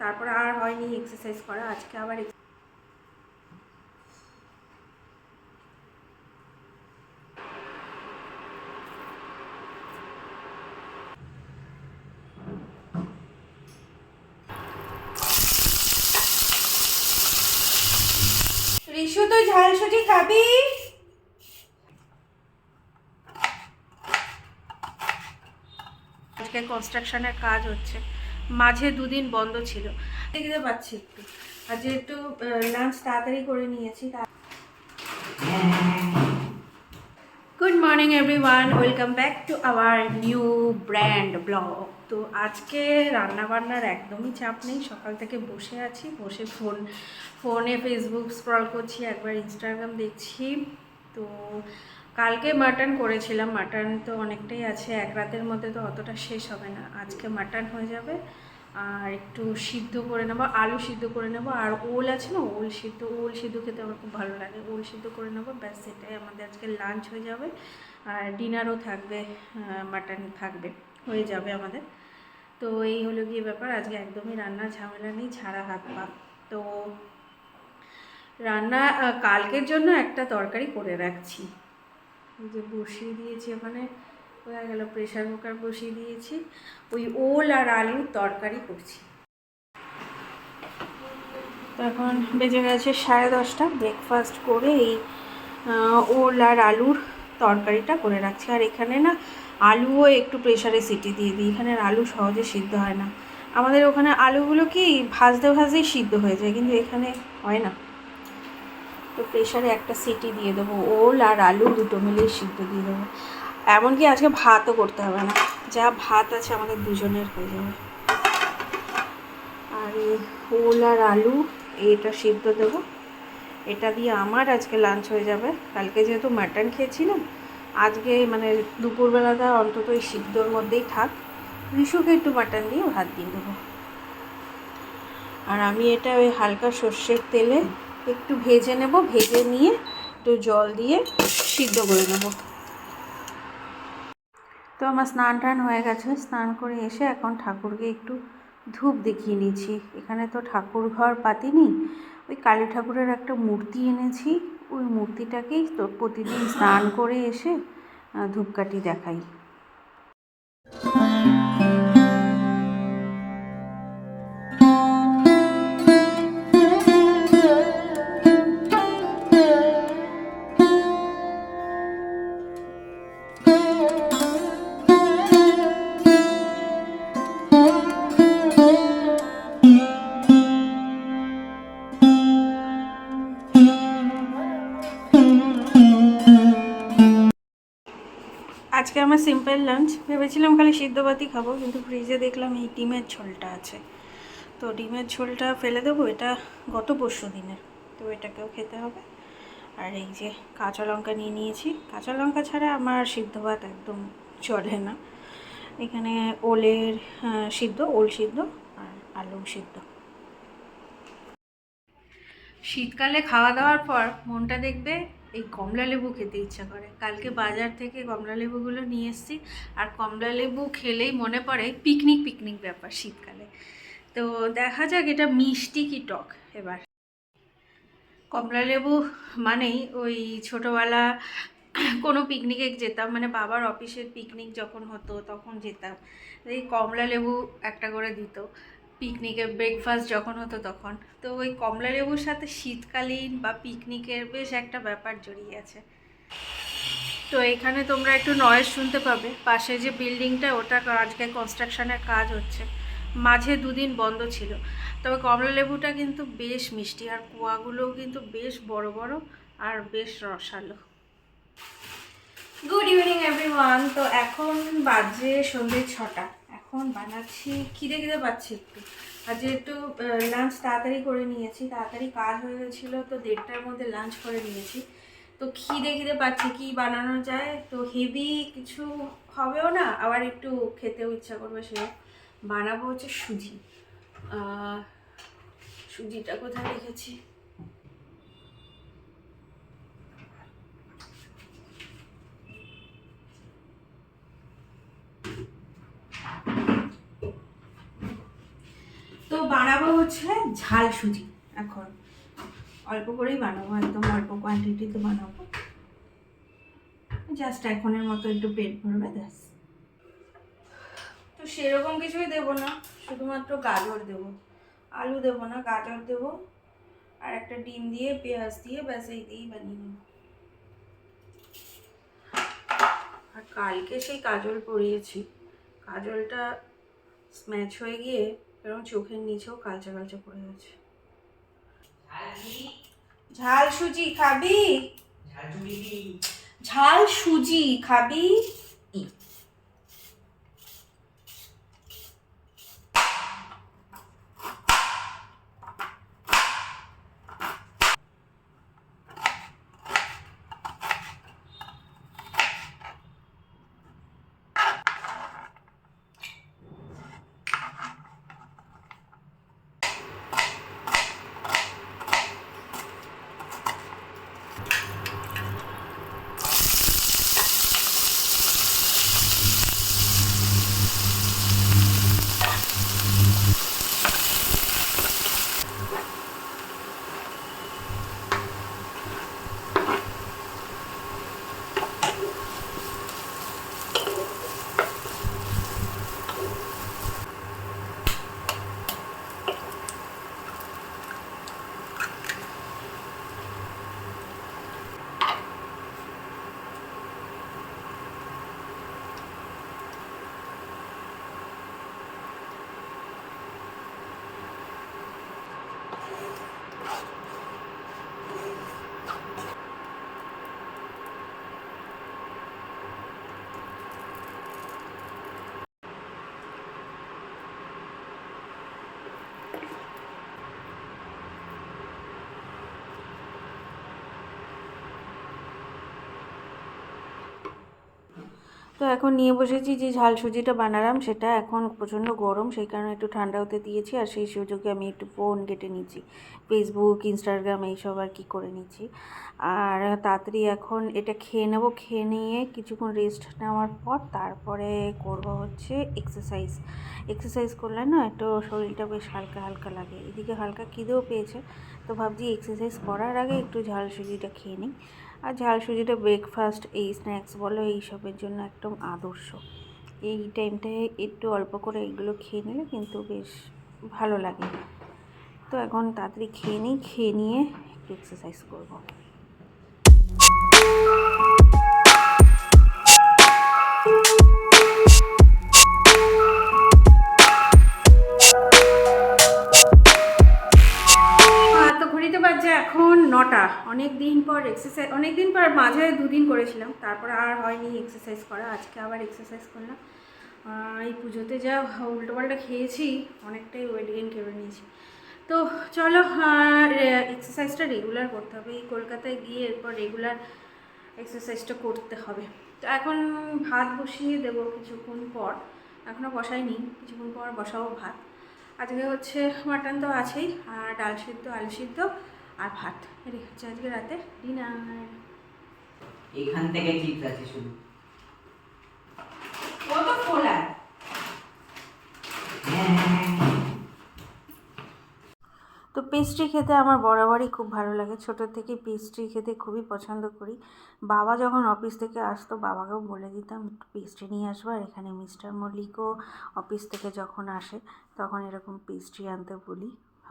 তারপরে আর হয়নি এক্সারসাইজ করা, আজকে আবার রিশু, তুই ঝাল খাবি? আজকে কনস্ট্রাকশনের কাজ হচ্ছে। মাঝে দুদিন বন্ধ ছিল। দেখতে পাচ্ছি একটু। আর যেহেতু লাঞ্চ তাড়াতাড়ি করে নিয়েছি, তা good morning everyone welcome back to our new brand vlog তো আজকে রান্নাবান্নার একদমই চাপ নেই। সকাল থেকে বসে আছি। বসে ফোন, ফোনে ফেসবুক স্ক্রল করছি, একবার ইনস্টাগ্রাম দেখছি। তো কালকে মাটন করেছিলাম, মাটন তো অনেকটাই আছে, এক রাতের মধ্যে তো অতটা শেষ হবে না। আজকে মাটন হয়ে যাবে, আর একটু সিদ্ধ করে নেব, আলু সিদ্ধ করে নেব, আর ওল আছে না, ওল সিদ্ধ ওল সিদ্ধ খেতে আমার খুব ভালো লাগে, ওল সিদ্ধ করে নেব, ব্যাস সেটাই আমাদের আজকে লাঞ্চ হয়ে যাবে, আর ডিনারও থাকবে মাটন থাকবে, হয়ে যাবে আমাদের। তো এই হলো গিয়ে ব্যাপার, আজকে একদমই রান্না ঝামেলা নেই, ছাড়া হাত পা। তো রান্না কালকের জন্য একটা তরকারি করে রাখছি। যে বসিয়ে দিয়েছি ওখানে, হয়ে গেল প্রেশার কুকার বসিয়ে দিয়েছি। ওই ওল আর আলুর তরকারি করছি। এখন বেজে গেছে সাড়ে দশটা। ব্রেকফাস্ট করে এই ওল আর আলুর তরকারিটা করে রাখছি। আর এখানে না, আলুও একটু প্রেশারে সিটি দিয়ে দিই। এখানে আলু সহজে সিদ্ধ হয় না। আমাদের ওখানে আলুগুলো কি ভাজতে ভাজতেই সিদ্ধ হয়ে যায়, কিন্তু এখানে হয় না। তো প্রেশারে একটা সিটি দিয়ে দেবো, ওল আর আলু দুটো মিলিয়ে সিদ্ধ দিয়ে দেবো। এমনকি আজকে ভাতও করতে হবে না, যা ভাত আছে আমাদের দুজনের হয়ে যাবে। আর ওল আর আলু, এটা সিদ্ধ দেবো। এটা দিয়ে আমার আজকে লাঞ্চ হয়ে যাবে। কালকে যেহেতু মাটন খেয়েছিলাম, আজকে মানে দুপুরবেলাটা অন্তত এই সিদ্ধর মধ্যেই থাক। রিশুকে একটু মাটন দিয়ে ভাত দিয়ে দেবো। আর আমি এটা ওই হালকা সর্ষের তেলে একটু ভেজে নেব, ভেজে নিয়ে একটু জল দিয়ে সিদ্ধ করে নেব। তো আমার স্নান টান হয়ে গেছে, স্নান করে এসে এখন ঠাকুরকে একটু ধূপ দেখিয়ে নিয়েছি। এখানে তো ঠাকুর ঘর পাতিনি ওই কালী ঠাকুরের একটা মূর্তি এনেছি, ওই মূর্তিটাকেই তো প্রতিদিন স্নান করে এসে ধূপকাঠি দেখাই। আজকে আমার সিম্পল লাঞ্চ ভেবেছিলাম খালি সিদ্ধ ভাতই খাব, কিন্তু ফ্রিজে দেখলাম এই ডিমের ঝোলটা আছে। তো ডিমের ঝোলটা ফেলে দেবো, এটা গত পরশু দিনের। তো এটাকেও খেতে হবে। আর এই যে কাঁচা লঙ্কা নিয়ে নিয়েছি। কাঁচা লঙ্কা ছাড়া আমার সিদ্ধ ভাত একদম চলে না। এখানে ওলের সিদ্ধ, ওল সিদ্ধ আর আলু সিদ্ধ। শীতকালে খাওয়া দাওয়ার পর মনটা দেখবে এই কমলা লেবু খেতে ইচ্ছা করে। কালকে বাজার থেকে কমলা লেবুগুলো নিয়ে এসেছি। আর কমলা লেবু খেলেই মনে পড়ে পিকনিক পিকনিক ব্যাপার শীতকালে। তো দেখা যাক এটা মিষ্টি কি টক এবার। কমলা লেবু মানেই ওই ছোটোবেলা কোনো পিকনিকে যেতাম মানে বাবার অফিসের পিকনিক যখন হতো তখন যেতাম। এই কমলা লেবু একটা করে দিত। পিকনিকে ব্রেকফাস্ট যখন হতো তখন। তো ওই কমলা লেবুর সাথে শীতকালীন বা পিকনিকের বেশ একটা ব্যাপার জড়িয়ে আছে। তো এখানে তোমরা একটু নয়েজ শুনতে পাবে। পাশে যে বিল্ডিংটা ওটা আজকে কনস্ট্রাকশনের কাজ হচ্ছে। মাঝে দুদিন বন্ধ ছিল। তবে কমলা লেবুটা কিন্তু বেশ মিষ্টি আর কুয়াগুলোও কিন্তু বেশ বড় বড় আর বেশ রসালো। গুড ইভিনিং এভরিওয়ান তো এখন বাজে সন্ধ্যে ছটা। এখন বানাচ্ছি। খিদে খিদে পাচ্ছি একটু। আর যেহেতু লাঞ্চ তাড়াতাড়ি করে নিয়েছি। তাড়াতাড়ি কাজ হয়ে গেছিল, তো দেড়টার মধ্যে লাঞ্চ করে নিয়েছি। তো খিদে খিদে পাচ্ছি, কি বানানো যায়? তো হেভি কিছু হবেও না, আবার একটু খেতেও ইচ্ছা করবে সে বানাবো হচ্ছে সুজি। সুজিটা কোথায় রেখেছি তো বানাবো হচ্ছে ঝাল সুজি। এখন অল্প করেই বানাবো, একদম অল্প কোয়ান্টিটিতে বানাবো। জাস্ট এখনের মতো একটু পেট ভরবে, ব্যাস। তো সেরকম কিছুই দেবো না, শুধুমাত্র গাজর দেবো। আলু দেবো না, গাজর দেবো। আর একটা ডিম দিয়ে, পেঁয়াজ দিয়ে, ব্যাস, এই দিয়েই বানিয়ে নেব। আর কালকে সেই কাজল পরিয়েছি। কাজলটা স্ম্যাচ হয়ে গিয়ে এরকম চোখের নিচেও কালচা কালচা পড়ে গেছে ঝাল সুজি খাবি? ঝাল সুজি খাবি? তো এখন নিয়ে বসেছি যে ঝাল সুজিটা বানালাম, সেটা এখন প্রচণ্ড গরম, সেই কারণে একটু ঠান্ডা হতে দিয়েছি, আর সেই সুযোগে আমি একটু ফোন কেটে নিচ্ছি ফেসবুক ইনস্টাগ্রাম এইসব আর কি করে নিচ্ছি আর তাড়াতাড়ি এখন এটা খেয়ে নেব, খেয়ে নিয়ে কিছুক্ষণ রেস্ট নেওয়ার পর তারপরে করব হচ্ছে এক্সারসাইজ এক্সারসাইজ করলে না একটু শরীরটা বেশ হালকা হালকা লাগে। এদিকে হালকা খিদেও পেয়েছে, তো ভাবছি এক্সারসাইজ করার আগে একটু ঝাল সুজিটা খেয়ে নিই। আর ঝাল সুজিটা ব্রেকফাস্ট এই স্ন্যাক্স বলো, এইসবের জন্য একদম আদর্শ। এই টাইমটায় একটু অল্প করে এগুলো খেয়ে নিলে কিন্তু বেশ ভালো লাগে। তো এখন তাড়াতাড়ি খেয়ে নিই, খেয়ে নিয়ে একটু এক্সারসাইজ করব। বাজছে এখন নটা। অনেক দিন পর এক্সারসাইজ অনেক দিন পর, মাঝে দুদিন করেছিলাম। তারপরে আর হয়নি এক্সারসাইজ করা। আজকে আবার এক্সারসাইজ করলাম। এই পুজোতে যা উল্টোপাল্টা খেয়েছি, অনেকটাই ওয়েট গেন করে নিয়েছি। তো চলো এক্সারসাইজটা রেগুলার করতে হবে। এই কলকাতায় গিয়ে এরপর রেগুলার এক্সারসাইজটা করতে হবে। তো এখন ভাত বসিয়ে দেবো কিছুক্ষণ পর। এখনও বসাইনি। কিছুক্ষণ পর বসাবো ভাত। আজকে হচ্ছে, মাটন তো আছেই, আর ডাল সিদ্ধ, আলু সিদ্ধ আর ভাত। এটাই হচ্ছে আজকে রাতে ডিনার এখান থেকে চিপস আছে শুধু। কত খোলা হ্যাঁ তো পেস্ট্রি খেতে আমার বরাবরই খুব ভালো লাগে। ছোটো থেকে পেস্ট্রি খেতে খুবই পছন্দ করি। বাবা যখন অফিস থেকে আসতো বাবাকেও বলে দিতাম একটু পেস্ট্রি নিয়ে আসব। আর এখানে মিস্টার মল্লিকও অফিস থেকে যখন আসে তখন এরকম পেস্ট্রি আনতে বলি।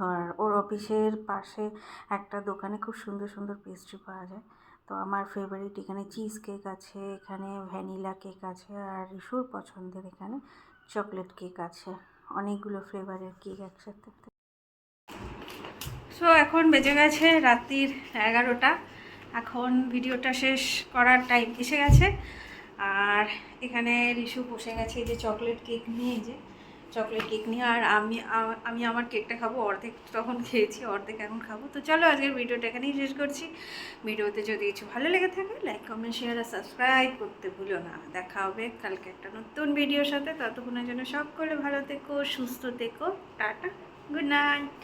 আর ওর অফিসের পাশে একটা দোকানে খুব সুন্দর সুন্দর পেস্ট্রি পাওয়া যায়। তো আমার ফেভারিট এখানে চিজ কেক আছে, এখানে ভ্যানিলা কেক আছে, আর রিসুর পছন্দের এখানে চকলেট কেক আছে। অনেকগুলো ফ্লেভারের কেক একসাথে। সো এখন বেজে গেছে রাত্রির এগারোটা। এখন ভিডিওটা শেষ করার টাইম এসে গেছে। আর এখানে রিশু বসে গেছে এই যে চকলেট কেক নিয়ে যে। চকলেট কেক নিয়ে, আর আমি আমি আমার কেকটা খাব, অর্ধেক তখন খেয়েছি, অর্ধেক এখন খাব। তো চলো, আজকের ভিডিওটা এখানেই শেষ করছি। ভিডিওতে যদি কিছু ভালো লেগে থাকে লাইক কমেন্ট শেয়ার আর সাবস্ক্রাইব করতে ভুলো না। দেখা হবে কালকে একটা নতুন ভিডিওর সাথে। ততক্ষণের জন্য সকলে ভালো থেকো, সুস্থ থেকো। Tata good night